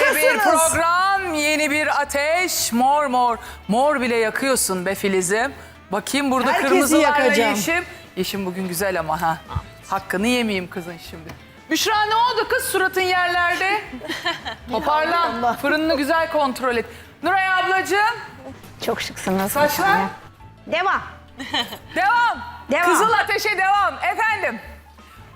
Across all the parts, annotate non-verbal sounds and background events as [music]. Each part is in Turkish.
bir Nasılsınız? program, yeni bir ateş. Mor mor. Mor bile yakıyorsun be Filiz'im. Bakayım burada Herkesi kırmızılarla yakacağım. yeşim. Yeşim bugün güzel ama ha. Hakkını yemeyeyim kızın şimdi. Büşra ne oldu kız suratın yerlerde? [laughs] Toparlan. Fırınını güzel kontrol et. Nuray ablacığım Çok şıksınız. saçlar. Devam. Devam. Devam. Kızıl ateşe devam. Efendim.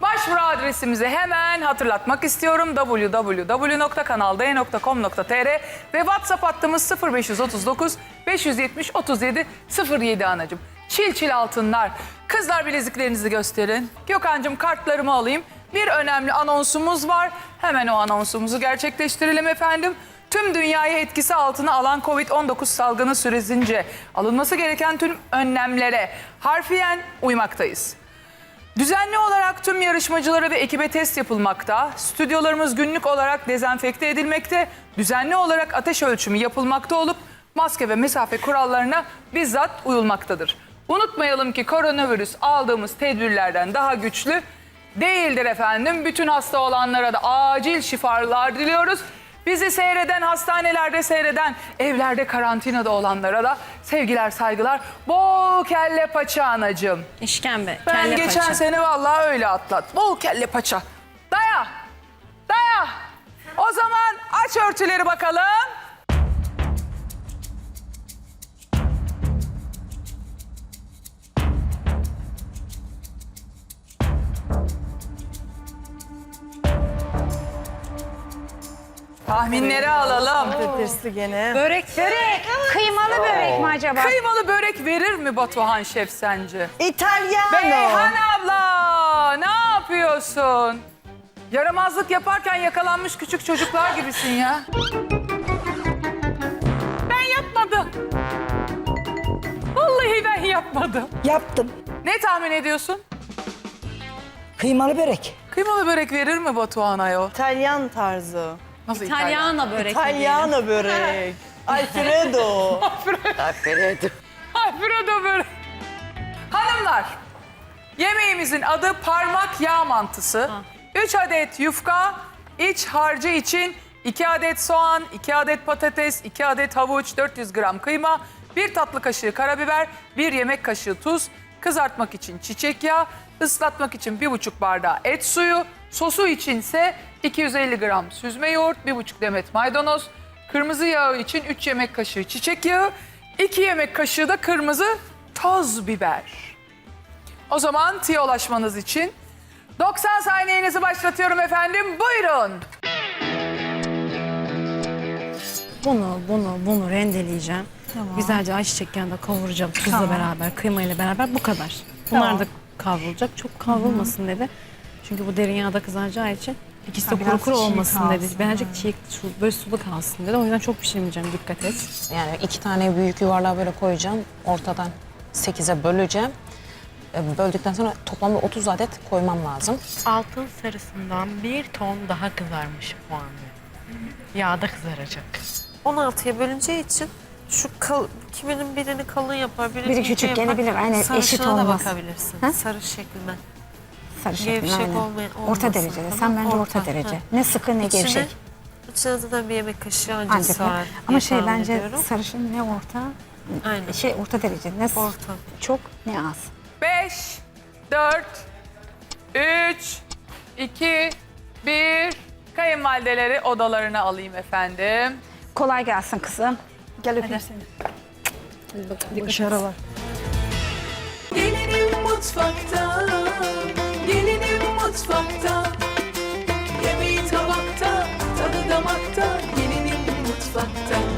Başvuru adresimizi hemen hatırlatmak istiyorum. www.kanalde.com.tr ve WhatsApp hattımız 0539 570 37 07 anacığım. Çil çil altınlar. Kızlar bileziklerinizi gösterin. Gökhan'cığım kartlarımı alayım. Bir önemli anonsumuz var. Hemen o anonsumuzu gerçekleştirelim efendim. Tüm dünyayı etkisi altına alan Covid-19 salgını süresince alınması gereken tüm önlemlere harfiyen uymaktayız. Düzenli olarak tüm yarışmacılara ve ekibe test yapılmakta. Stüdyolarımız günlük olarak dezenfekte edilmekte. Düzenli olarak ateş ölçümü yapılmakta olup maske ve mesafe kurallarına bizzat uyulmaktadır. Unutmayalım ki koronavirüs aldığımız tedbirlerden daha güçlü değildir efendim. Bütün hasta olanlara da acil şifalar diliyoruz. Bizi seyreden, hastanelerde seyreden, evlerde karantinada olanlara da sevgiler, saygılar. Bol kelle paça anacığım. İşkembe, Ben kelle geçen paça. sene vallahi öyle atlat. Bol kelle paça. Daya. Daya. O zaman aç örtüleri bakalım. Tahminleri alalım. Patatesli gene. Börek. Börek. Kıymalı börek mi acaba? Kıymalı börek verir mi Batuhan Şef sence? İtalyano. Beyhan abla ne yapıyorsun? Yaramazlık yaparken yakalanmış küçük çocuklar gibisin ya. Ben yapmadım. Vallahi ben yapmadım. Yaptım. Ne tahmin ediyorsun? Kıymalı börek. Kıymalı börek verir mi Batuhan ayol? İtalyan tarzı. Nasıl İtalyan? İtalyana börek. İtalyano börek. [laughs] Alfredo. Alfredo börek. Hanımlar, yemeğimizin adı parmak yağ mantısı. 3 adet yufka, iç harcı için 2 adet soğan, 2 adet patates, 2 adet havuç, 400 gram kıyma, 1 tatlı kaşığı karabiber, 1 yemek kaşığı tuz, kızartmak için çiçek yağı, ıslatmak için 1,5 bardağı et suyu, sosu içinse 250 gram süzme yoğurt, 1,5 demet maydanoz, kırmızı yağı için 3 yemek kaşığı çiçek yağı, 2 yemek kaşığı da kırmızı toz biber. O zaman tiyolaşmanız için 90 saniyenizi başlatıyorum efendim. Buyurun. Bunu, bunu, bunu rendeleyeceğim. Güzelce ayçiçek yağında kavuracağım tuzla beraber, kıymayla beraber bu kadar. Bunlar da kavrulacak. Çok kavrulmasın dedi. Çünkü bu derin yağda kızaracağı için ikisi de kuru kuru olmasın dedi. Birazcık çiğ, su, böyle sulu kalsın dedi. O yüzden çok pişirmeyeceğim dikkat et. Yani iki tane büyük yuvarlağı böyle koyacağım. Ortadan 8'e böleceğim. E, Böldükten sonra toplamda 30 adet koymam lazım. Altın sarısından bir ton daha kızarmış bu anda. Yağda kızaracak. 16'ya bölüneceği için şu kal, kiminin birini kalın yapar, birini Biri ince küçük yapar. gelebilir, aynen, eşit Sarışına da olmaz. bakabilirsin. Ha? Sarı şekline. Sarı şeklinde, Gevşek olmayan- Orta olmasın, derecede. tamam, Sen bence orta, orta, derece. ha. Ne sıkı ne İçine, gevşek. içine zaten bir yemek kaşığı anca Ancak. sığar Ama şey tahmin bence ediyorum. sarışın ne orta, Aynen. şey orta derece. Ne s- Orta. çok ne az. 5, 4, 3, 2, 1. Kayınvalideleri odalarına alayım efendim. Kolay gelsin kızım. Gel öpeyim seni. Başarılar. Gelinim mutfakta, uzakta